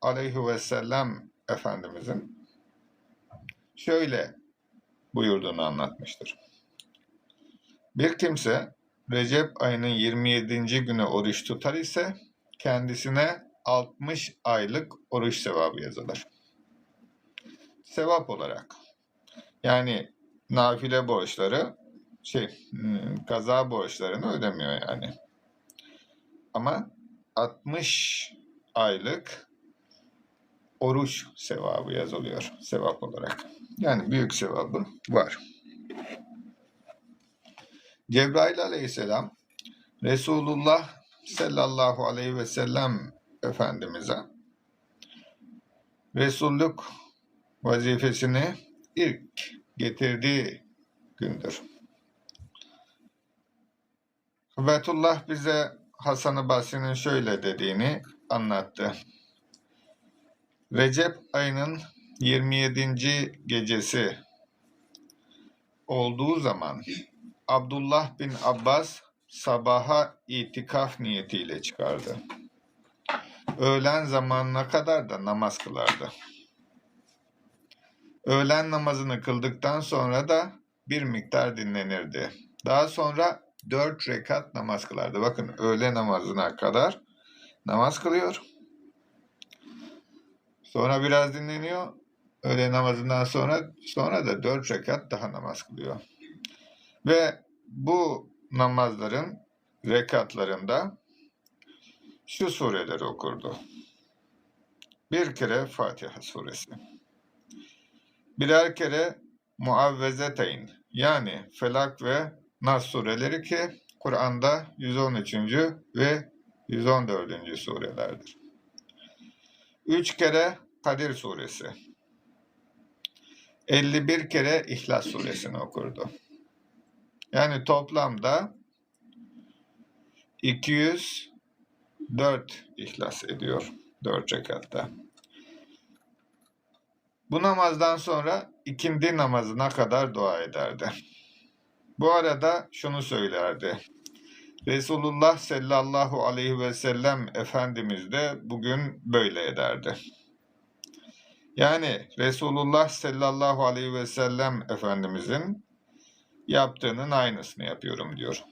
aleyhi ve sellem Efendimizin şöyle buyurduğunu anlatmıştır. Bir kimse Recep ayının 27. günü oruç tutar ise kendisine 60 aylık oruç sevabı yazılır. Sevap olarak. Yani nafile borçları şey kaza borçlarını ödemiyor yani. Ama 60 aylık oruç sevabı yazılıyor sevap olarak. Yani büyük sevabı var. Cebrail aleyhisselam Resulullah sallallahu aleyhi ve sellem Efendimiz'e Resullük vazifesini ilk getirdiği gündür. Hübetullah bize Hasan-ı Basri'nin şöyle dediğini anlattı. Recep ayının 27. gecesi olduğu zaman Abdullah bin Abbas sabaha itikaf niyetiyle çıkardı. Öğlen zamanına kadar da namaz kılardı. Öğlen namazını kıldıktan sonra da bir miktar dinlenirdi. Daha sonra dört rekat namaz kılardı. Bakın öğle namazına kadar namaz kılıyor. Sonra biraz dinleniyor. Öğle namazından sonra sonra da dört rekat daha namaz kılıyor. Ve bu namazların rekatlarında şu sureleri okurdu. Bir kere Fatiha suresi. Birer kere Muavvezeteyn yani Felak ve Nas sureleri ki Kur'an'da 113. ve 114. surelerdir. Üç kere Kadir suresi. 51 kere İhlas suresini okurdu. Yani toplamda 204 ihlas ediyor 4 rekatta. Bu namazdan sonra ikindi namazına kadar dua ederdi. Bu arada şunu söylerdi. Resulullah sallallahu aleyhi ve sellem Efendimiz de bugün böyle ederdi. Yani Resulullah sallallahu aleyhi ve sellem Efendimizin yaptığının aynısını yapıyorum diyor.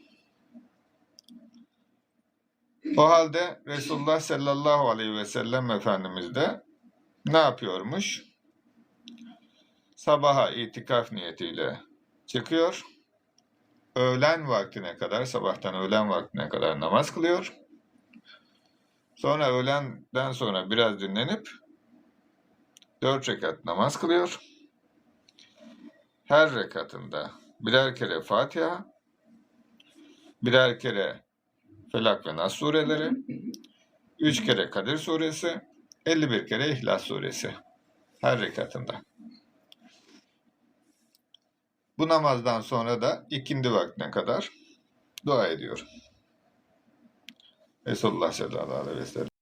O halde Resulullah sallallahu aleyhi ve sellem Efendimiz de ne yapıyormuş? Sabaha itikaf niyetiyle çıkıyor. Öğlen vaktine kadar, sabahtan öğlen vaktine kadar namaz kılıyor. Sonra öğlenden sonra biraz dinlenip dört rekat namaz kılıyor. Her rekatında birer kere Fatiha, birer kere Felak ve Nas sureleri, üç kere Kadir suresi, 51 kere İhlas suresi her rekatında. Bu namazdan sonra da ikindi vaktine kadar dua ediyor. Resulullah sallallahu aleyhi ve sellem.